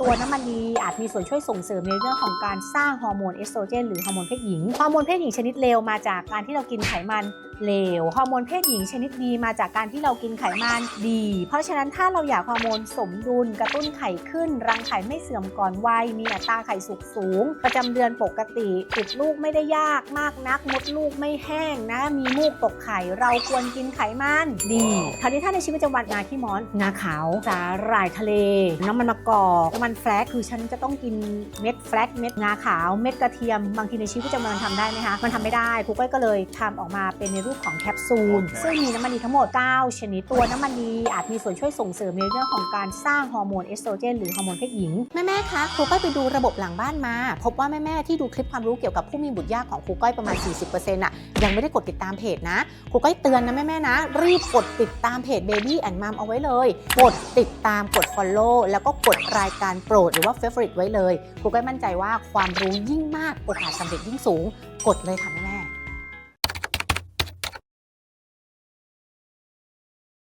ตัวน้ำมันดีอาจมีส่วนช่วยส่งเสริมในเรื่องของการสร้างฮอร์โมนเอสโตรเจนหรือฮอร์โมนเพศหญิง ฮอร์โมนเพศหญิงชนิดเลวมาจากการที่เรากินไขมัน เลวฮอร์โมนเพศหญิงชนิดดีมาจากการที่เรากินไขมันดี เพราะฉะนั้นถ้าเราอยากฮอร์โมนสมดุลกระตุ้นไข่ขึ้น รังไข่ไม่เสื่อมก่อนวัยมีอัตราไข่สุกสูง ประจำเดือนปกติติดลูกไม่ได้ยากมากนัก มดลูกไม่แห้งนะ มีมูกตกไข่เราควรกินไขมันดีคราวนี้ถ้าในชีวิตประจำวันงาขี้ม้อนงาขาวสาหร่ายทะเล น้ำมันมะกอกน้ำมันแฟลกคือฉันจะต้องกินเม็ดแฟลกเม็ดงาขาวเม็ดกระเทียมบางทีในชีวิตประจำวันมันทำได้ไหมคะมันทำไม่ได้ครูก้อยก็เลยทำออกมาเป็นในรูปของแคปซูลโอเคซึ่งมีน้ำมันดีทั้งหมด 9 ชนิดตัวน้ำมันดีอาจมีส่วนช่วยส่งเสริมในเรื่องของการสร้างฮอร์โมนเอสโตรเจนหรือฮอร์โมนเพศหญิง แม่แม่ๆคะครูก้อยไปดูระบบหลังบ้านมา พบว่าแม่แม่ๆที่ดูคลิปความรู้เกี่ยวกับผู้มีบุตรยากของครูก้อยประมาณ 40%อะยังไม่ได้กดติดตามเพจนะครูก้อยเตือนนะแม่แม่ๆนะ รีบกดติดตามเพจ Baby and Mom เอาไว้เลย กดติดตามกด Follow แล้วก็กดรายการโปรดหรือว่า Favorite ไว้เลยครูก้อยมั่นใจว่าความรู้ยิ่งมากโอกาสสำเร็จยิ่งสูง กดเลยค่ะแม่